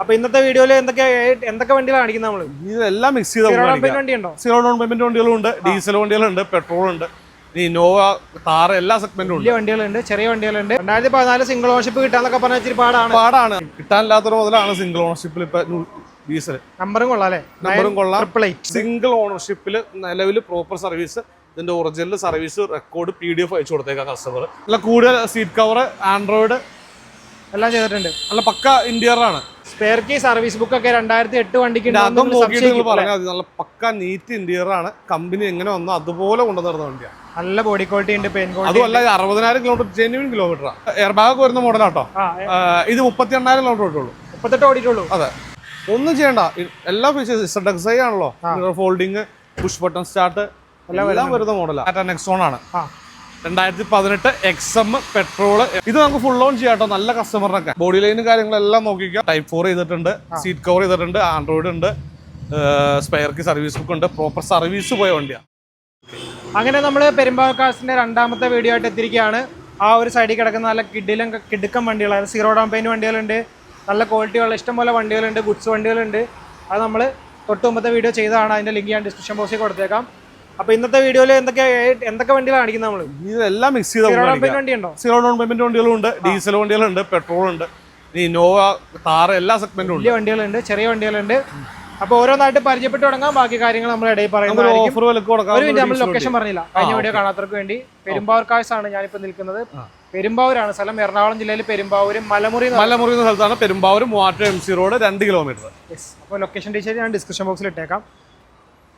അപ്പൊ ഇന്നത്തെ വീഡിയോയിൽ എന്തൊക്കെ എന്തൊക്കെ വണ്ടികളാണ് കാണിക്കുന്നത് നമ്മൾ ഇതെല്ലാം മിക്സ് ചെയ്ത സീറോ ഡൗൺ. പേയ്മെന്റ് വണ്ടിയുണ്ടോ സീറോ ഡൗൺ പേയ്മെന്റ് വണ്ടികളും ഉണ്ട് ഡീസൽ വണ്ടികളുണ്ട് പെട്രോൾ ഉണ്ട്. ഈ ഇന്നോവ താറ എല്ലാ സെഗ്മെന്റും വലിയ വണ്ടികളുണ്ട് ചെറിയ വണ്ടികളുണ്ട്. രണ്ടായിരത്തി പതിനാല് സിംഗിൾ ഓണർഷിപ്പ് കിട്ടാന്നൊക്കെ പറഞ്ഞാൽ ഇച്ചിരി പാടാണ്. പാടാണ്. കിട്ടാനില്ലാത്തൊരു മുതലാണ് സിംഗിൾ ഓണർഷിപ്പിൽ ഇപ്പൊ ഡീസൽ നമ്പറും കൊള്ളാം അല്ലേ? നമ്പറും കൊള്ളാം. ട്രിപ്പിൾ എയ്റ്റ് സിംഗിൾ ഓണർഷിപ്പിൽ നിലവിൽ പ്രോപ്പർ സർവീസ് ഇതിന്റെ original service record P D F അയച്ചു കൊടുത്തേക്കാം കസ്റ്റമർ നല്ല കൂടുതൽ സീറ്റ് കവർ ആൻഡ്രോയിഡ് എല്ലാം ചെയ്തിട്ടുണ്ട്. നല്ല പക്ക ഇന്റീരിയർ ആണ്. സ്പെയർ കീ സർവീസ് ബുക്ക് ഒക്കെ രണ്ടായിരത്തി എട്ട് വണ്ടിക്ക് നല്ല പക്ക നീറ്റ് ഇന്റീരിയർ ആണ്. കമ്പനി എങ്ങനെ വന്നോ അതുപോലെ കൊണ്ടുവന്നിരുന്ന വണ്ടിയാണ് നല്ല ബോഡി ക്വാളിറ്റി ഉണ്ട് പെയിൻ ക്വാളിറ്റി അതുമല്ല അറുപതിനായിരം kilometre genuine kilometre air bag വരുന്ന മോഡലാട്ടോ ഇത് മുപ്പത്തി എണ്ണായിരം കിലോമീറ്റർ ഓട്ടുള്ളൂ മുപ്പത്തെട്ട് ഓടിയിട്ടുള്ളൂ. അതെ. ഒന്നും ചെയ്യണ്ട. എല്ലാ ഫീച്ചേഴ്സ് ആണല്ലോ. ഫോൾഡിങ് പുഷ് ബട്ടൺ സ്റ്റാർട്ട് എല്ലാം വരുന്ന മോഡലാണ് നെക്സോൺ ആണ്. രണ്ടായിരത്തി പതിനെട്ട് എക്സ് എം പെട്രോൾ ഇത് നമുക്ക് ഫുൾ ഓൺ ചെയ്യാം കേട്ടോ നല്ല കസ്റ്റമറിനൊക്കെ ബോഡി ലൈനും കാര്യങ്ങളെല്ലാം നോക്കിക്കാം. ടൈപ്പ് ഫോർ ചെയ്തിട്ടുണ്ട്. സീറ്റ് കവർ ചെയ്തിട്ടുണ്ട്. ആൻഡ്രോയിഡ് ഉണ്ട്. സ്പെയർക്ക് സർവീസ് ബുക്ക് ഉണ്ട്. പ്രോപ്പർ സർവീസ് പോയ വണ്ടിയാണ് അങ്ങനെ നമ്മൾ പെരുമ്പാക്കാസിന്റെ രണ്ടാമത്തെ വീഡിയോ ആയിട്ട് എത്തിയിരിക്കുകയാണ്. ആ ഒരു സൈഡിൽ കിടക്കുന്ന നല്ല കിഡിലും കിടുക്കം വണ്ടികളാണ് സീറോ ഡൗൺ പെയിന്റ് വണ്ടികളുണ്ട്. നല്ല ക്വാളിറ്റിയുള്ള ഇഷ്ടംപോലെ വണ്ടികളുണ്ട്. ഗുഡ്സ് വണ്ടികളുണ്ട്. അത് നമ്മൾ തൊട്ട് മുമ്പത്തെ വീഡിയോ ചെയ്തതാണ്. അതിന്റെ ലിങ്ക് ഞാൻ ഡിസ്ക്രിപ്ഷൻ ബോക്സിൽ കൊടുത്തേക്കാം. അപ്പോൾ ഇന്നത്തെ വീഡിയോയിൽ എന്തൊക്കെ എന്തൊക്കെ വണ്ടികൾ കാണിക്കുന്നത് നമ്മൾ ഇതെല്ലാം മിക്സ് ചെയ്ത സീറോ ഡൗൺ പേയ്മെന്റ് വണ്ടി ഉണ്ടോ സീറോ ഡൗൺ പേയ്മെന്റ് വണ്ടികളും ഉണ്ട് ഡീസൽ വണ്ടികളുണ്ട് പെട്രോൾ ഉണ്ട്. ഇന്നോവ താറ എല്ലാ സെഗ്മെന്റും ഉണ്ട്. വലിയ വണ്ടികളുണ്ട് ചെറിയ വണ്ടികളുണ്ട്. അപ്പൊ ഓരോന്നായിട്ട് പരിചയപ്പെട്ട് തുടങ്ങാം. ബാക്കി കാര്യങ്ങൾ നമ്മൾ ഇടയിൽ പറയുന്നത് നമ്മൾ ലൊക്കേഷൻ പറഞ്ഞില്ല. കഴിഞ്ഞ വീഡിയോ കാണാത്തവർക്ക് വേണ്ടി പെരുമ്പാവൂർ കാഴ്ച ആണ് ഞാനിപ്പോ നിൽക്കുന്നത്. പെരുമ്പാവൂരാണ്. സ്ഥലം എറണാകുളം ജില്ലയിൽ പെരുമ്പാവൂര് മലമുറി മലമുറി എന്ന സ്ഥലത്താണ് പെരുമ്പാവൂർ മൂവാറ്റ എം സി റോഡ് രണ്ട് കിലോമീറ്റർ അപ്പോൾ ലൊക്കേഷൻ ഡീറ്റെയിൽ ഞാൻ ഡിസ്ക്രിപ്ഷൻ ബോക്സിൽ ഇട്ടേക്കാം.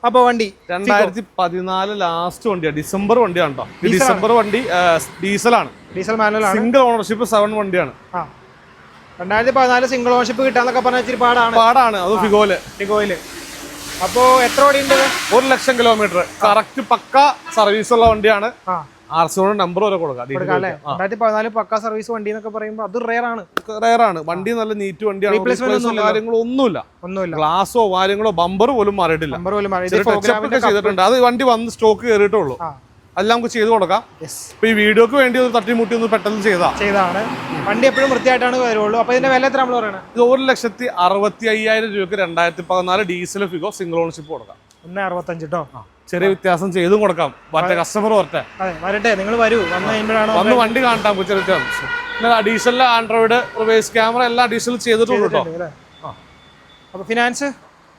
അപ്പോൾ വണ്ടി രണ്ടായിരത്തി പതിനാല് ലാസ്റ്റ് വണ്ടിയാണ് ഡിസംബർ വണ്ടിയാണ് കേട്ടോ. ഡിസംബർ വണ്ടി ഡീസലാണ്. ഡീസൽ മാനുവൽ ആണ്. സിംഗിൾ ഓണർഷിപ്പ് സെവൻ വണ്ടിയാണ്. രണ്ടായിരത്തി പതിനാല് സിംഗിൾ ഓണർഷിപ്പ് കിട്ടാന്നൊക്കെ പറഞ്ഞാൽ ഇച്ചിരി പാടാണ്. പാടാണ്. അത് ഫിഗോൽ. ഫിഗോയിൽ അപ്പോ എത്ര ഓടിയുണ്ട്? ഒരു ലക്ഷം കിലോമീറ്റർ കറക്റ്റ് പക്ക സർവീസ് ഉള്ള വണ്ടിയാണ്. ആർ സിയുടെ നമ്പർ വരെ കൊടുക്കാം. രണ്ടായിരത്തി പതിനാല് പക്ക സർവീസ് വണ്ടി എന്നൊക്കെ പറയുമ്പോൾ അത് റെയർ ആണ്. റയറാണ് വണ്ടി നല്ല നീറ്റ് വണ്ടിയാണ്. കാര്യങ്ങളോ ഒന്നുമില്ല. ഒന്നുമില്ല. ഗ്ലാസോ കാര്യങ്ങളോ ബമ്പർ പോലും മാറിയിട്ടില്ല. നമ്പർ പോലും ചെയ്തിട്ടുണ്ട്. അത് വണ്ടി വന്ന് സ്റ്റോക്ക് കയറിയിട്ടുള്ളൂ എല്ലാം നമുക്ക് ചെയ്ത് കൊടുക്കാം. ഇപ്പൊ ഈ വീഡിയോക്ക് വേണ്ടി ഒരു തട്ടിമുട്ടി ഒന്ന് പെട്ടെന്ന് ചെയ്താ. ചെയ്താണ്. വണ്ടി എപ്പോഴും വൃത്തിയായിട്ടാണ് വരുള്ളൂ. അപ്പൊ ഇതിന്റെ വില എത്ര നമ്മൾ പറയുന്നത് ഇത് ഒരു ലക്ഷത്തി അറുപത്തി അയ്യായിരം രൂപയ്ക്ക് രണ്ടായിരത്തി പതിനാല് ഡീസൽ ഫിഗോ സിംഗിൾ ഓണർഷിപ്പ് കൊടുക്കാം. ഒന്ന് അറുപത്തഞ്ച് കേട്ടോ ചെറിയ വ്യത്യാസം ചെയ്തും കൊടുക്കാം. മറ്റേ കസ്റ്റമർ അതെ വരട്ടെ നിങ്ങൾ വരൂ. വന്നു കഴിയുമ്പോഴാണ് വന്ന് വണ്ടി നമുക്ക് ചെറിയ വ്യത്യാസം പിന്നെ അഡീഷണൽ ആൻഡ്രോയിഡ് റിവേഴ്സ് ക്യാമറ എല്ലാം അഡീഷണൽ ചെയ്തിട്ടുണ്ട് കേട്ടോ അപ്പോൾ ഫിനാൻസ്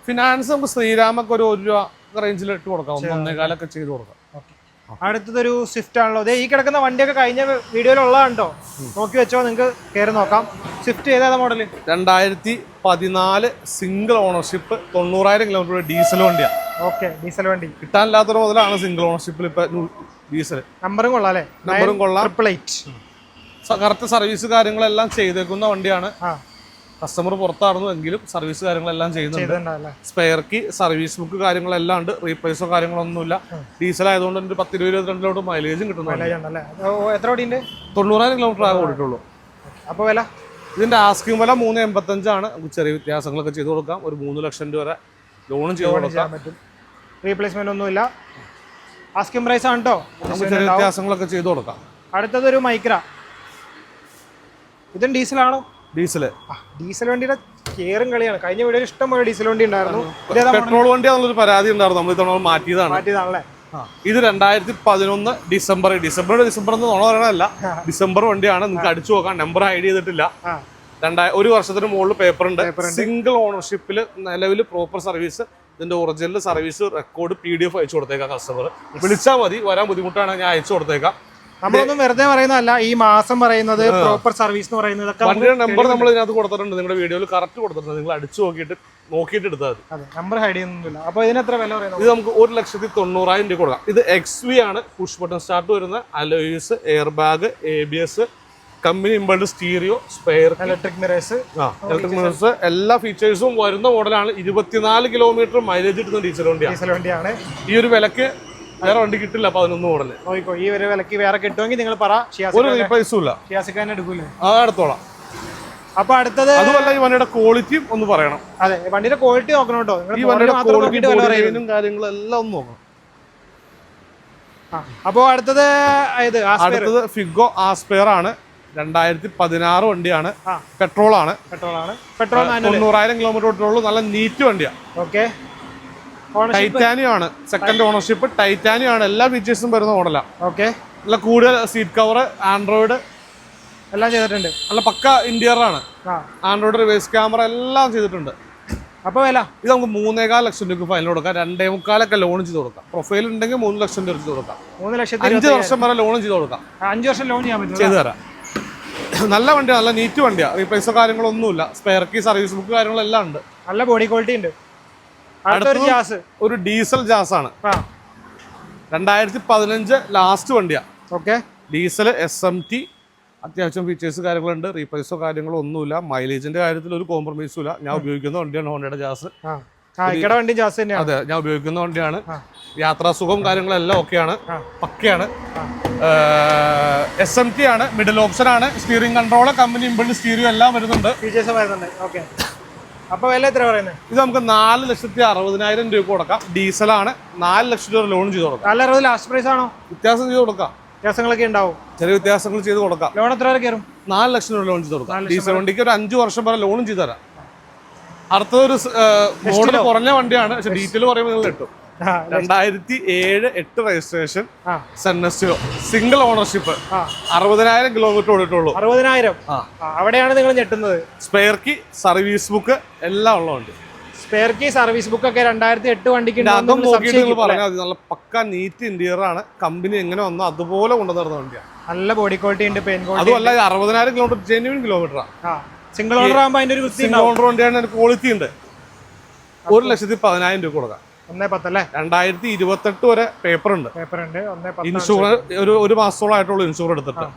ഫിനാൻസ് നമുക്ക് ശ്രീരാമൊക്കെ ഒരു ഒരു രൂപ റേഞ്ചിൽ ഇട്ട് കൊടുക്കാം. ഒന്ന് ഒന്നേകാലൊക്കെ ചെയ്ത് കൊടുക്കാം. അടുത്തതൊരു സ്വിഫ്റ്റ് ആണല്ലോ. ദേ ഈ കിടക്കുന്ന വണ്ടിയൊക്കെ കഴിഞ്ഞ വീഡിയോയിലുള്ള കണ്ടോ നോക്കി വെച്ചോ നിങ്ങൾക്ക് കയറി നോക്കാം. സ്വിഫ്റ്റ് ഏതാ മോഡൽ രണ്ടായിരത്തി പതിനാല് സിംഗിൾ ഓണർഷിപ്പ് തൊണ്ണൂറായിരം കിലോമീറ്റർ ഡീസൽ വണ്ടിയാണ് ഓക്കെ ഡീസൽ വണ്ടി. കിട്ടാനില്ലാത്തൊരു മുതലാണ് സിംഗിൾ ഓണർഷിപ്പിൽ ഇപ്പൊ ഡീസൽ നമ്പറും കൊള്ളാം അല്ലേ? നമ്പറും കൊള്ളാം. ട്രിപ്പിൾ എയ്റ്റ് കറക്റ്റ് സർവീസ് കാര്യങ്ങളെല്ലാം ചെയ്തേക്കുന്ന വണ്ടിയാണ്. ആ. കസ്റ്റമർ പുറത്തായിരുന്നു എങ്കിലും സർവീസ് കാര്യങ്ങളെല്ലാം ചെയ്യുന്നുണ്ട്. സ്പെയർ സ്പെയർക്ക് സർവീസ് ബുക്ക് കാര്യങ്ങളെല്ലാം ഉണ്ട്. റീപ്ലേസോ കാര്യങ്ങളൊന്നുമില്ല. ഡീസൽ ആയതുകൊണ്ട് ഒരു പത്ത് ഇരുപത് ഇരുപത്തിരണ്ടിലോട്ട് മൈലേജും കിട്ടുന്നുണ്ട്. തൊണ്ണൂറായിരം കിലോമീറ്റർ ആകെ ഓടിയിട്ടുള്ളൂ. അപ്പോൾ വില? ഇതിന്റെ ആസ്കിംഗ് വില മൂന്ന് എൺപത്തഞ്ചാണ്. ചെറിയ വ്യത്യാസങ്ങളൊക്കെ ചെയ്ത് കൊടുക്കാം. ഒരു മൂന്ന് ലക്ഷം രൂപ വരെ ലോണും ചെയ്ത് കൊടുക്കാൻ പറ്റും. റീപ്ലേസ്മെന്റ് ഒന്നുമില്ല. ആസ്കിങ് പ്രൈസ് ആണ് കേട്ടോ ചെറിയ വ്യത്യാസങ്ങളൊക്കെ ചെയ്ത് കൊടുക്കാം. അടുത്തത് ഒരു മൈക്ര ഇതും ഡീസലാണോ ഡീസൽ ഡീസൽ വണ്ടിയുടെ കേറും കളിയാണ്. കഴിഞ്ഞ വീഡിയോയിൽ ഇഷ്ടം പോലെ ഡീസൽ വണ്ടി ഉണ്ടായിരുന്നു. പെട്രോൾ വണ്ടി ആണെന്നൊരു പരാതി ഉണ്ടായിരുന്നു. നമ്മൾ ഇത്തവണ മാറ്റിയതാണ്. മാറ്റിയതാണല്ലേ? ഇത് രണ്ടായിരത്തി പതിനൊന്ന് ഡിസംബർ. ഡിസംബർ ഡിസംബർ എന്ന് നോണ പറയണതല്ല ഡിസംബർ വണ്ടിയാണ്. നിങ്ങൾക്ക് അടിച്ചു നോക്കാം. നമ്പർ ഹൈഡ് ചെയ്തിട്ടില്ല. രണ്ടായിരം ഒരു വർഷത്തിന് മുകളിൽ പേപ്പർ ഉണ്ട്. സിംഗിൾ ഓണർഷിപ്പിൽ നിലവിൽ പ്രോപ്പർ സർവീസ് ഇതിന്റെ original service record P D F അയച്ചു കൊടുത്തേക്കാം കസ്റ്റമർ വിളിച്ചാൽ മതി. വരാൻ ബുദ്ധിമുട്ടാണ്. ഞാൻ അയച്ചു കൊടുത്തേക്കാം. നമ്മളൊന്നും വെറുതെ പറയുന്നതല്ല ഈ മാസം പറയുന്നത് പ്രോപ്പർ സർവീസ് എന്ന് പറയുന്നത് വണ്ടിയുടെ നമ്പർ നമ്മൾ ഇതിനകത്ത് കൊടുത്തിട്ടുണ്ട്. നിങ്ങളുടെ വീഡിയോയിൽ കറക്റ്റ് കൊടുത്തിട്ടുണ്ട്. നിങ്ങൾ അടിച്ചു നോക്കിയിട്ട് നോക്കിയിട്ട് എടുത്താൽ മതി. നമ്പർ ഹൈഡ് ചെയ്യുന്നില്ല അപ്പൊ ഇതിന് എത്ര വില പറയുന്നത് ഇത് നമുക്ക് ഒരു ലക്ഷത്തി തൊണ്ണൂറായിരം രൂപ കൊടുക്കാം. ഇത് എക്സ് വി ആണ്. പുഷ് ബട്ടൺ സ്റ്റാർട്ട് വരുന്ന alloys air bag A B S company inbuilt stereo spare electric mirrors electric mirrors എല്ലാ ഫീച്ചേഴ്സും വരുന്ന മോഡലാണ് ഇരുപത്തിനാല് കിലോമീറ്റർ മൈലേജ് കിട്ടുന്ന ഡീസൽ വണ്ടിയാണ്. ഈ ഒരു വിലക്ക് വേറെ വണ്ടി കിട്ടില്ല പതിനൊന്ന് മോഡൽ നോക്കിക്കോ ഈ ഒരു വിലക്ക് വേറെ കിട്ടുമെങ്കിൽ നിങ്ങൾ പറ. ഒരു റീപ്ലേസും ഇല്ല. എടുക്കൂലേ? അത് അപ്പൊ അടുത്തത് അതുമല്ല ഈ വണ്ടിയുടെ ക്വാളിറ്റിയും ഒന്ന് പറയണം. അതെ വണ്ടിയുടെ ക്വാളിറ്റി നോക്കണം കേട്ടോ. ഈ വണ്ടിയുടെ ക്വാളിറ്റിയും കാര്യങ്ങളും എല്ലാം ഒന്ന് നോക്കണം. അപ്പോ അടുത്തത് ഇത് അടുത്തത് ഫിഗോ ആസ്പെയർ ആണ്. രണ്ടായിരത്തി പതിനാറ് വണ്ടിയാണ് പെട്രോൾ ആണ് പെട്രോൾ ആണ് പെട്രോൾ തൊണ്ണൂറായിരം കിലോമീറ്റർ ഓട്ടുള്ളൂ നല്ല നീറ്റ് വണ്ടിയാണ് ഓക്കെ. ടൈറ്റാനിയം ആണ്. സെക്കൻഡ് ഓണർഷിപ്പ് ടൈറ്റാനിയം ആണ്. എല്ലാ ഫീച്ചേഴ്സും വരുന്ന മോഡലാണ് ഓക്കെ നല്ല കൂടുതൽ സീറ്റ് കവർ ആൻഡ്രോയിഡ് എല്ലാം ചെയ്തിട്ടുണ്ട്. നല്ല പക്ക ഇന്റീരിയർ ആണ്. ആൻഡ്രോയിഡ് റിവേഴ്സ് ക്യാമറ എല്ലാം ചെയ്തിട്ടുണ്ട്. അപ്പോൾ വില? ഇത് നമുക്ക് മൂന്നേകാൽ ലക്ഷം രൂപ ഫൈനൽ കൊടുക്കാം. രണ്ടേ മുക്കാലൊക്കെ ലോൺ ചെയ്ത് കൊടുക്കാം. പ്രൊഫൈൽ ഉണ്ടെങ്കിൽ മൂന്ന് ലക്ഷം രൂപ കൊടുക്കാം. മൂന്ന് ലക്ഷത്തി അഞ്ച് വർഷം വരെ ലോൺ ചെയ്ത് കൊടുക്കാം. അഞ്ച് വർഷം ലോൺ ചെയ്യാൻ പറ്റും ചെയ്തു തരാം. നല്ല വണ്ടിയാണ് നല്ല നീറ്റ് വണ്ടിയാണ് റീപ്ലേസോ കാര്യങ്ങളൊന്നുമില്ല. സ്പെയർ കീ സർവീസ് ബുക്ക് കാര്യങ്ങളെല്ലാം ഉണ്ട്. നല്ല ബോഡി ക്വാളിറ്റി ഉണ്ട്. ജാസ്. ഒരു ഡീസൽ ജാസ് ആണ് രണ്ടായിരത്തി പതിനഞ്ച് ലാസ്റ്റ് വണ്ടിയാ. Okay diesel S M T അത്യാവശ്യം ഫീച്ചേഴ്സ് കാര്യങ്ങളുണ്ട്. റീപ്ലേസോ കാര്യങ്ങളോ ഒന്നുമില്ല. മൈലേജിന്റെ കാര്യത്തിൽ ഒരു കോംപ്രമൈസും ഇല്ല. ഞാൻ ഉപയോഗിക്കുന്ന വണ്ടിയാണ് ഹോണ്ടയുടെ ജാസ്. വണ്ടി ജാസ് തന്നെയാണ്. അതെ ഞാൻ ഉപയോഗിക്കുന്ന വണ്ടിയാണ്. യാത്രാസുഖം കാര്യങ്ങളെല്ലാം ഓക്കെയാണ്. പക്കയാണ്. എസ് എം ടി ആണ്. മിഡിൽ ഓപ്ഷൻ ആണ്. Steering control company inbuilt stereo എല്ലാം വരുന്നുണ്ട്. ഫീച്ചേഴ്സ് വരുന്നുണ്ട്. ഓക്കെ അപ്പോൾ വില എത്ര പറയുന്നത് ഇത് നമുക്ക് നാല് ലക്ഷത്തി അറുപതിനായിരം രൂപ കൊടുക്കാം. ഡീസലാണ്. നാല് ലക്ഷം രൂപ ലോൺ ചെയ്ത് കൊടുക്കാം. നാല് അറുപത് ലാസ്റ്റ് പ്രൈസ് ആണോ? വ്യത്യാസം ചെയ്ത് കൊടുക്കാം. വ്യത്യാസങ്ങളൊക്കെ ഉണ്ടാവും. ചെറിയ വ്യത്യാസങ്ങൾ ചെയ്ത് കൊടുക്കാം. ലോൺ എത്ര വരെ കയറും? നാല് ലക്ഷം രൂപ ലോൺ ചെയ്ത് കൊടുക്കാം. ഡീസൽ വണ്ടിക്ക് ഒരു അഞ്ച് വർഷം വരെ ലോണും ചെയ്ത് തരാം. അടുത്തൊരു മോഡൽ കുറഞ്ഞ വണ്ടിയാണ്. പക്ഷെ ഡീറ്റെയിൽ പറയുമ്പോൾ നിങ്ങൾ കിട്ടും. രണ്ടായിരത്തി ഏഴ് എട്ട് രജിസ്ട്രേഷൻ സെൻസിയോ സിംഗിൾ ഓണർഷിപ്പ് അറുപതിനായിരം കിലോമീറ്റർ ഓടിട്ടുള്ളൂ അറുപതിനായിരം. അവിടെയാണ് നിങ്ങൾ ഞെട്ടുന്നത്? സ്പെയർ കി സർവീസ് ബുക്ക് എല്ലാം ഉള്ളതുണ്ട്. വണ്ടി സ്പെയർ കീ സർവീസ് ബുക്ക് ഒക്കെ രണ്ടായിരത്തി എട്ട് വണ്ടിക്ക് അതും നോക്കിയിട്ട് നിങ്ങൾ പറഞ്ഞാൽ മതി. നല്ല പക്ക നീറ്റ് ഇന്റീരിയർ ആണ്. കമ്പനി എങ്ങനെ വന്നോ അതുപോലെ കൊണ്ടുവന്നിരുന്ന വണ്ടിയാണ് നല്ല ബോഡി ക്വാളിറ്റി ഉണ്ട് പെയിൻ ക്വാളിറ്റി അതുമല്ല അറുപതിനായിരം കിലോമീറ്റർ ജെന്യൂൻ കിലോമീറ്ററാണ് ആ. സിംഗിൾ ഓണർ ആകുമ്പോൾ അതിന്റെ ഒരു സിംഗിൾ ഓണർ വണ്ടിയാണ് ക്വാളിറ്റി ഉണ്ട്. ഒരു ലക്ഷത്തി പതിനായിരം രൂപ കൊടുക്കാം. ഒന്നേ പത്തല്ലേ രണ്ടായിരത്തി ഇരുപത്തെട്ട് വരെ പേപ്പർ ഉണ്ട്. പേപ്പർ ഉണ്ട് ഒന്നേ ഇൻഷുർ ഒരു ഒരു മാസത്തോളം ആയിട്ടുള്ളൂ ഇൻഷുർ എടുത്തിട്ട്.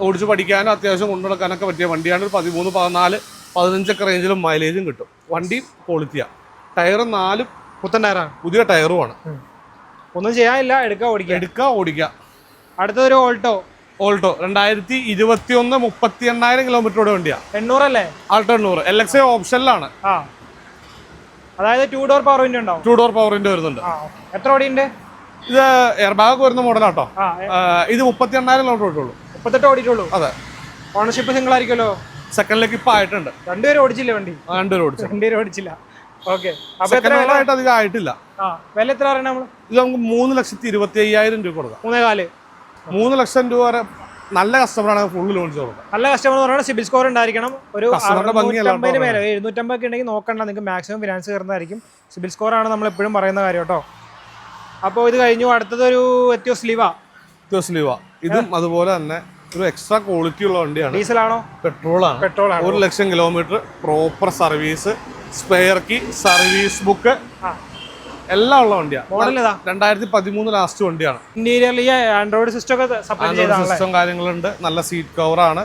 ഓടിച്ച് പഠിക്കാനും അത്യാവശ്യം കൊണ്ടുനടക്കാനൊക്കെ പറ്റിയ വണ്ടിയാണ്. ഒരു പതിമൂന്ന് പതിനാല് പതിനഞ്ചൊക്കെ റേഞ്ചിലും മൈലേജും കിട്ടും. വണ്ടി ക്വാളിറ്റിയാണ് ടയർ നാലും പുത്തൻ ടയറാണ് പുതിയ ടയറുമാണ് ഒന്നും ചെയ്യാനില്ല എടുക്കുക ഓടിക്കുക എടുക്കുക ഓടിക്കുക അടുത്തൊരു ഓൾട്ടോ. ഓൾട്ടോ. രണ്ടായിരത്തി ഇരുപത്തി ഒന്ന് മുപ്പത്തി എണ്ണായിരം കിലോമീറ്ററോടെ വണ്ടിയാണ് എണ്ണൂറല്ലേ ആൾട്ടണ്ണൂറ് എൽ എക്സ് ഓപ്ഷനിലാണ് ആ. അതായത് ടു ഡോർ പവർ വിൻഡോ ഉണ്ടാവും. ടു ഡോർ പവറിന്റെ വരുന്നുണ്ട്. എത്ര ഓടിയുണ്ട്? ഇത് എയർ ബാഗ് വരുന്ന മോഡലാട്ടോ ഇത് മുപ്പത്തി എണ്ണായിരം ഓടിയുള്ളൂ മുപ്പത്തെട്ട് ഓടിയിട്ടുള്ളൂ? അതെ. ഓണർഷിപ്പ് സിംഗിൾ ആയിരിക്കുമല്ലോ? സെക്കൻഡിലേക്ക് ഇപ്പൊ ആയിട്ടുണ്ട്. രണ്ടുപേരും ഓടിച്ചില്ല വണ്ടി? രണ്ടുപേരും ഓടിച്ചു. രണ്ടുപേരും ഓടിച്ചില്ല. ഓക്കെ ആയിട്ട് അധികം ആയിട്ടില്ല. വില എത്ര പറയണ നമ്മൾ ഇത് നമുക്ക് മൂന്ന് ലക്ഷത്തി ഇരുപത്തി അയ്യായിരം രൂപ കൊടുക്കാം. മൂന്നേ കാൽ മൂന്ന് ലക്ഷം രൂപ വരെ നല്ല കസ്റ്റമറാണ് ഫുള്ള് ലോൺ ചെയ്ത് നല്ല കസ്റ്റമർ എന്ന് പറയുന്നത് സിബിൽ സ്കോർ ഉണ്ടായിരിക്കണം. ഒരു അറുന്നൂറ്റമ്പതിന് മേലെ എഴുന്നൂറ്റമ്പത് ഒക്കെ ഉണ്ടെങ്കിൽ നോക്കണ്ട നിങ്ങൾക്ക് മാക്സിമം ഫിനാൻസ് കയറുന്നതായിരിക്കും. സിബിൽ സ്കോർ ആണ് നമ്മൾ എപ്പോഴും പറയുന്ന കാര്യം കേട്ടോ. അപ്പോൾ ഇത് കഴിഞ്ഞു. അടുത്തത് അടുത്തതൊരു എത്തിയോസ് ലിവ ലീവ ഇതും അതുപോലെ തന്നെ ഒരു എക്സ്ട്രാ ക്വാളിറ്റി ഉള്ള വണ്ടിയാണ്. ഡീസൽ ആണോ പെട്രോൾ ആണ് പെട്രോൾ ആണ് ഒരു lakh kilometre proper service spare key service book ആ. എല്ലാം ഉള്ള വണ്ടിയാണ് മോഡൽ ഏതാ? രണ്ടായിരത്തി പതിമൂന്ന് ലാസ്റ്റ് വണ്ടിയാണ് ഇന്റീരിയറിൽ ഈ ആൻഡ്രോയിഡ് സിസ്റ്റം ഒക്കെ സപ്ലൈ സിസ്റ്റം കാര്യങ്ങളുണ്ട്. നല്ല സീറ്റ് കവറാണ് ആണ്.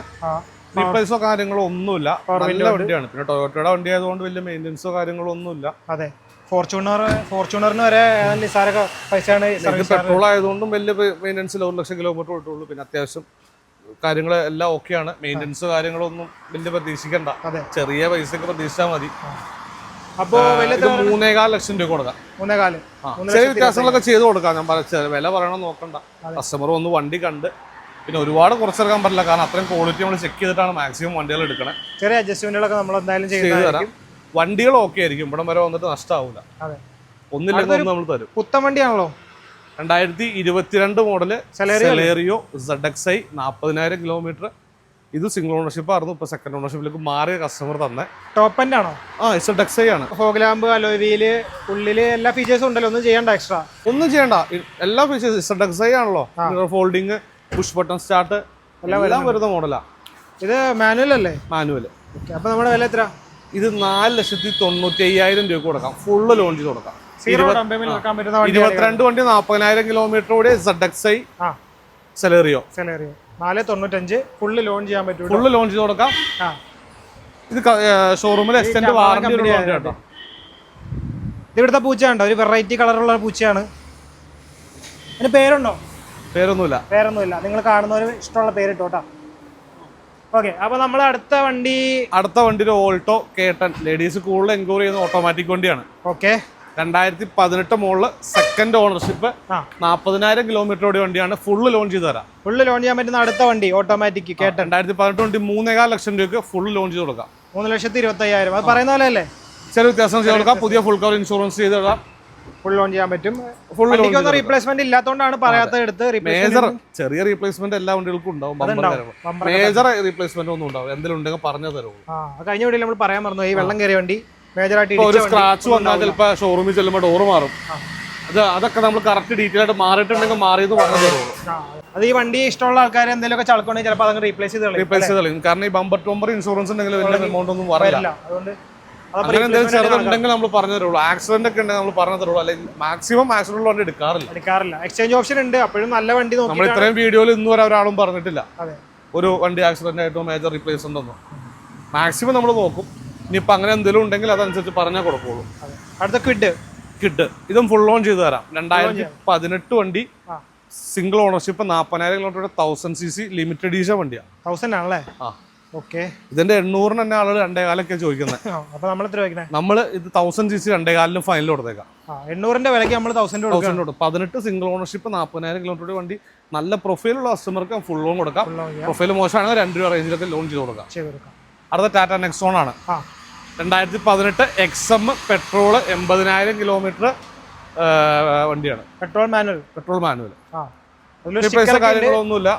റീപ്ലേസോ കാര്യങ്ങളോ ഒന്നുമില്ല. നല്ല വണ്ടിയാണ്. പിന്നെ ടൊയോട്ടയുടെ വണ്ടി ആയതുകൊണ്ട് വലിയ മെയിന്റെനൻസോ കാര്യങ്ങളോ ഒന്നുമില്ല. അതെ. ഫോർച്യൂണർ ഫോർച്യൂണറിന് വരെ നിസ്സാര പൈസയാണ് പെട്രോൾ ആയതുകൊണ്ടും വലിയ മെയിന്റെനൻസിൽ ഒരു ലക്ഷം കിലോമീറ്റർ കിട്ടുള്ളൂ പിന്നെ അത്യാവശ്യം കാര്യങ്ങൾ എല്ലാം ഓക്കെയാണ് മെയിന്റെനൻസ് കാര്യങ്ങളൊന്നും വലിയ പ്രതീക്ഷിക്കണ്ട. ചെറിയ പൈസയൊക്കെ പ്രതീക്ഷിച്ചാൽ മതി. അപ്പോൾ മൂന്നേകാൽ ലക്ഷം രൂപ കൊടുക്കാം. മൂന്നേകാൽ. ചെറിയ വ്യത്യാസങ്ങളൊക്കെ ചെയ്ത് കൊടുക്കാം ഞാൻ പറഞ്ഞ വില പറയണം നോക്കണ്ട. കസ്റ്റമർ വന്ന് വണ്ടി കണ്ട് പിന്നെ ഒരുപാട് കുറച്ചെടുക്കാൻ പറ്റില്ല. കാരണം അത്രയും ക്വാളിറ്റി നമ്മൾ ചെക്ക് ചെയ്തിട്ടാണ് മാക്സിമം വണ്ടികൾ എടുക്കണേ. ചെറിയ അഡ്ജസ്റ്റ്മെന്റുകളൊക്കെ നമ്മൾ എന്തായാലും ചെയ്ത് തരാം. വണ്ടികൾ ഓക്കെ ആയിരിക്കും. ഇവിടം വരെ വന്നിട്ട് നഷ്ടമാവില്ല അതെ. ഒന്നില്ലെങ്കിൽ ഒന്ന് നമ്മൾ തരും. പുത്തൻ വണ്ടിയാണല്ലോ? രണ്ടായിരത്തി ഇരുപത്തിരണ്ട് model Celerio Z X I നാൽപ്പതിനായിരം കിലോമീറ്റർ ഇത് സിംഗിൾ ഓണർഷിപ്പ് ആയിരുന്നു. ഇപ്പൊ സെക്കൻഡ് ഓണർഷിപ്പിലേക്ക് മാറിയ കസ്റ്റമർ തന്നെ. ടോപ്പ് എൻഡ് ആണോ? ആ ഇറ്റ്സ് ഡെക്സ് ആണ്. ഫോഗ്ലാമ്പ് അലോവിയിൽ ഉള്ളിൽ എല്ലാ ഫീച്ചേഴ്സും ഉണ്ടല്ലോ. ഒന്നും ചെയ്യണ്ട എക്സ്ട്രാ ഒന്നും ചെയ്യണ്ട. എല്ലാ ഫീച്ചേഴ്സ് ഇറ്റ്സ് ഡെക്സ് ആണല്ലോ. ഫോൾഡിങ് പുഷ് ബട്ടൺ സ്റ്റാർട്ട് എല്ലാം വരുന്ന മോഡലാ ഇത് മാനുവൽ അല്ലേ? മാനുവൽ അപ്പൊ നമ്മുടെ വില എത്ര ഇത് നാല് ലക്ഷത്തി തൊണ്ണൂറ്റി അയ്യായിരം രൂപ കൊടുക്കാം. ഫുള്ള് ലോൺ ചെയ്ത് കൊടുക്കാം. ഇരുപത്തിരണ്ട് വണ്ടി നാൽപ്പതിനായിരം കിലോമീറ്റർ കൂടി സെഡ് എക്സ് ഐ ആ. സെലേറിയോ സെലേറിയോ നാല് തൊണ്ണൂറ്റഞ്ച്. ഫുള്ള് ലോൺ ചെയ്യാൻ പറ്റും ഫുള്ള് ലോൺ ചെയ്ത് കൊടുക്കാം. ആ. ഇത് ഷോറൂമിൽ എക്സ്റ്റൻഡ് വാറണ്ടി കേട്ടോ ഇതിവിടുത്തെ ഇവിടുത്തെ പൂച്ചയുണ്ടോ ഒരു വെറൈറ്റി കളറുള്ള പൂച്ചയാണ്. അതിന് പേരുണ്ടോ? പേരൊന്നുമില്ല. പേരൊന്നുമില്ല. നിങ്ങൾ കാണുന്നവർ ഇഷ്ടമുള്ള പേര് ഇട്ടോട്ടാ ഓക്കെ അപ്പൊ നമ്മൾ അടുത്ത വണ്ടി അടുത്ത വണ്ടി ഒരു ഓൾട്ടോ കേട്ടൻ. ലേഡീസ് കൂടുതൽ എൻക്വയറി ചെയ്യുന്ന ഓട്ടോമാറ്റിക് വണ്ടിയാണ്. ഓക്കെ. രണ്ടായിരത്തി പതിനെട്ട് മുകളിൽ സെക്കൻഡ് ഓണർഷിപ്പ് ആ. നാൽപ്പതിനായിരം കിലോമീറ്റർ ഓടിയ വണ്ടിയാണ് ഫുള്ള് ലോൺ ചെയ്ത് തരാം ഫുള്ള് ലോൺ ചെയ്യാൻ പറ്റുന്ന അടുത്ത വണ്ടി ഓട്ടോമാറ്റിക് കേട്ട രണ്ടായിരത്തി പതിനെട്ട് വണ്ടി മൂന്നേകാൽ ലക്ഷം രൂപയ്ക്ക് ഫുള്ള് ലോൺ ചെയ്ത് കൊടുക്കാം. മൂന്ന് ലക്ഷത്തി ഇരുപത്തി അയ്യായിരം അത് പറയുന്ന പോലെ അല്ലേ? ചെറിയ വ്യത്യാസം ചെയ്ത് കൊടുക്കാം. പുതിയ ഫുൾ കവർ ഇൻഷുറൻസ് ചെയ്ത് തരാം. ഫുൾ ലോൺ ചെയ്യാൻ പറ്റും. ഫുൾ വണ്ടിക്കൊന്നും റീപ്ലേസ്മെന്റ് ഇല്ലാത്തതുകൊണ്ടാണ് പറയാത്ത എടുത്ത് മേജർ ചെറിയ റീപ്ലേസ്മെന്റ് എല്ലാ വണ്ടികൾക്കും ഉണ്ടാവും. മേജർ റീപ്ലേസ്മെന്റ് ഒന്നും ഉണ്ടാവും. എന്തെങ്കിലും ഉണ്ടെങ്കിൽ പറഞ്ഞു തരുള്ളൂ. അത് കഴിഞ്ഞ വീഡിയോയിൽ നമ്മൾ പറയാൻ മറന്നു. ഈ വെള്ളം കയറിയ വണ്ടി. മേജറായിട്ട് ഒരു സ്ക്രാച്ച് വന്നാൽ ചിലപ്പോൾ ഷോറൂമിൽ ചെല്ലുമ്പോൾ ഡോറ് മാറും. അത് അതൊക്കെ നമ്മൾ കറക്റ്റ് ഡീറ്റെയിൽ ആയിട്ട് മാറിയിട്ടുണ്ടെങ്കിൽ മാറിയത് പറഞ്ഞു തരുള്ളൂ അത് ഈ വണ്ടി ഇഷ്ടമുള്ള ആൾക്കാർ എന്തെങ്കിലുമൊക്കെ ചളക്കണമെങ്കിൽ ചിലപ്പോൾ അതങ്ങ് റീപ്ലേസ് ചെയ്ത് റീപ്ലേസ് ചെയ്ത് കളയും. കാരണം ഈ ബമ്പർ ടോമ്പർ ഇൻഷുറൻസ് ഉണ്ടെങ്കിൽ വലിയ എമൗണ്ട് ഒന്നും വരില്ല. അതുകൊണ്ട് അങ്ങനെ എന്തെങ്കിലും ചെറുതുണ്ടെങ്കിൽ നമ്മൾ പറഞ്ഞു തരുള്ളൂ. ആക്സിഡന്റ് ഒക്കെ ഉണ്ടെങ്കിൽ നമ്മൾ പറഞ്ഞു തരുള്ളൂ. അല്ലെങ്കിൽ മാക്സിമം ആക്സിഡന്റ് വണ്ടി എടുക്കാറില്ല. എടുക്കാറില്ല. എക്സ്ചേഞ്ച് ഓപ്ഷൻ ഉണ്ട്. അപ്പോഴും നല്ല വണ്ടി നമ്മൾ ഇത്രയും വീഡിയോയിൽ ഇന്ന് വരെ ഒരാളും പറഞ്ഞിട്ടില്ല. ഒരു വണ്ടി ആക്സിഡന്റ് ആയിട്ടോ മേജർ റീപ്ലേസ്മെന്റ് ഒന്നും. മാക്സിമം നമ്മൾ നോക്കും. ഇനിയിപ്പോൾ അങ്ങനെ എന്തെങ്കിലും ഉണ്ടെങ്കിൽ അതനുസരിച്ച് പറഞ്ഞാൽ കൊടുക്കുള്ളൂ. അടുത്ത കിഡ്. കിഡ്. ഇതും ഫുൾ ഓൺ ചെയ്തു തരാം. രണ്ടായിരത്തി പതിനെട്ട് വണ്ടി സിംഗിൾ ഓണർഷിപ്പ് നാൽപ്പതിനായിരം kilometre thousand C C limited edition വണ്ടിയാണ് തൗസൻഡ് ആണല്ലേ? ആ. ഓക്കെ ഇതിന്റെ എണ്ണൂറിന് തന്നെ ആളുകൾ രണ്ടേ കാലൊക്കെ ചോദിക്കുന്നത് അപ്പൊ നമ്മൾ എത്ര നമ്മൾ ഇത് തൗസൻഡ് സി സി രണ്ടേ കാലിലും ഫൈനൽ കൊടുത്തേക്കാം എണ്ണൂറിന്റെ വിലയ്ക്ക് നമ്മൾ തൗസൻഡ് കൊടുക്കും. പതിനെട്ട് സിംഗിൾ ഓണർഷിപ്പ് നാൽപ്പതിനായിരം കിലോമീറ്റർ വണ്ടി നല്ല പ്രൊഫൈലുള്ള കസ്റ്റമർക്ക് ഫുൾ ലോൺ കൊടുക്കാം. പ്രൊഫൈൽ മോശമാണെങ്കിൽ രണ്ട് രൂപ റേഞ്ചിലൊക്കെ ലോൺ ചെയ്ത് കൊടുക്കാം. അടുത്ത ടാറ്റ നെക്സോൺ ആണ്. രണ്ടായിരത്തി പതിനെട്ട് എക്സ് എം പെട്രോൾ എൺപതിനായിരം കിലോമീറ്റർ വണ്ടിയാണ്. Petrol manual. Petrol manual. കാര്യങ്ങളൊന്നുമില്ല